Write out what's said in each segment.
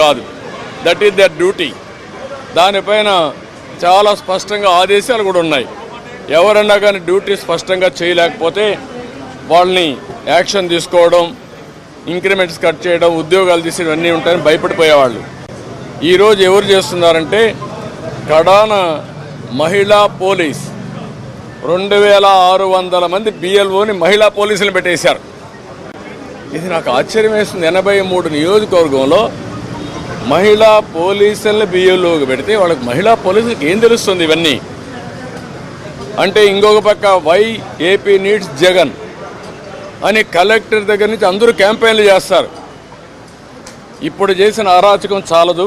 కాదు. That is their duty దానిపైన చాలా స్పష్టంగా ఆదేశాలు కూడా ఉన్నాయి. ఎవరన్నా కానీ డ్యూటీ స్పష్టంగా చేయలేకపోతే వాళ్ళని యాక్షన్ తీసుకోవడం ఇంక్రిమెంట్స్ కట్ చేయడం ఉద్యోగాలు తీసేయడం అన్నీ ఉంటాయని భయపడిపోయేవాళ్ళు. ఈరోజు ఎవరు చేస్తున్నారంటే కడాన మహిళా పోలీస్. రెండు వేల ఆరు వందల మంది బిఎల్ఓని మహిళా పోలీసులు పెట్టేశారు. ఇది నాకు ఆశ్చర్యం వేస్తుంది. ఎనభై మూడు నియోజకవర్గంలో మహిళా పోలీసుల్ని బియ్యంలోకి పెడితే వాళ్ళకి మహిళా పోలీసులకు ఏం తెలుస్తుంది ఇవన్నీ? అంటే ఇంకొక పక్క వై ఏపీ నీడ్స్ జగన్ అని కలెక్టర్ దగ్గర నుంచి అందరూ క్యాంపెయిన్లు చేస్తారు. ఇప్పుడు చేసిన అరాచకం చాలదు.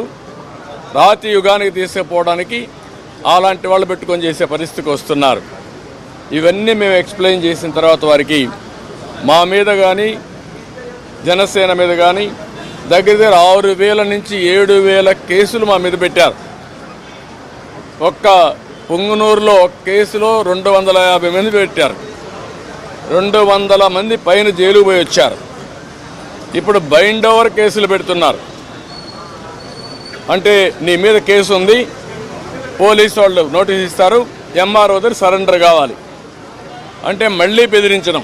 రాతి యుగానికి తీసుకుపోవడానికి అలాంటి వాళ్ళు పెట్టుకొని చేసే పరిస్థితికి వస్తున్నారు. ఇవన్నీ మేము ఎక్స్ప్లెయిన్ చేసిన తర్వాత వారికి మా మీద కానీ జనసేన మీద కానీ దగ్గర దగ్గర ఆరు వేల నుంచి ఏడు వేల కేసులు మా మీద పెట్టారు. ఒక్క పొంగునూరులో ఒక కేసులో రెండు వందల యాభై మంది పెట్టారు. రెండు వందల మంది పైన జైలు పోయి వచ్చారు. ఇప్పుడు బైండ్ ఓవర్ కేసులు పెడుతున్నారు. అంటే నీ మీద కేసు ఉంది పోలీసు వాళ్ళు నోటీస్ ఇస్తారు ఎంఆర్ఓ దగ్గర సరెండర్ కావాలి. అంటే మళ్ళీ బెదిరించడం.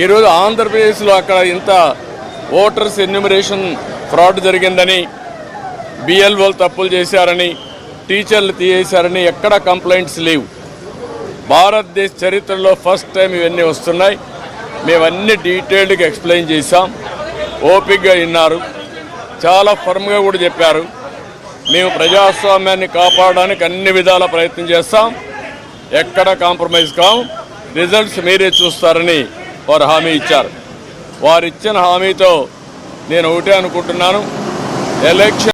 ఈరోజు ఆంధ్రప్రదేశ్లో అక్కడ ఇంత ఓటర్స్ ఎన్యూమరేషన్ ఫ్రాడ్ జరిగిందని బిఎల్ఓలు తప్పులు చేశారని టీచర్లు తీసేశారని ఎక్కడ కంప్లైంట్స్ లేవు. భారతదేశ చరిత్రలో ఫస్ట్ టైం ఇవన్నీ వస్తున్నాయి. మేమన్నీ డీటెయిల్డ్గా ఎక్స్ప్లెయిన్ చేశాం. ఓపిక్గా విన్నారు. చాలా ఫర్మ్గా కూడా చెప్పారు. మేము ప్రజాస్వామ్యాన్ని కాపాడడానికి అన్ని విధాల ప్రయత్నం చేస్తాం. ఎక్కడ కాంప్రమైజ్ కాం రిజల్ట్స్ మీరే చూస్తారని వారు హామీ ఇచ్చారు. వారిచ్చిన హామీతో నేను ఒకటే అనుకుంటున్నాను. ఎలక్షన్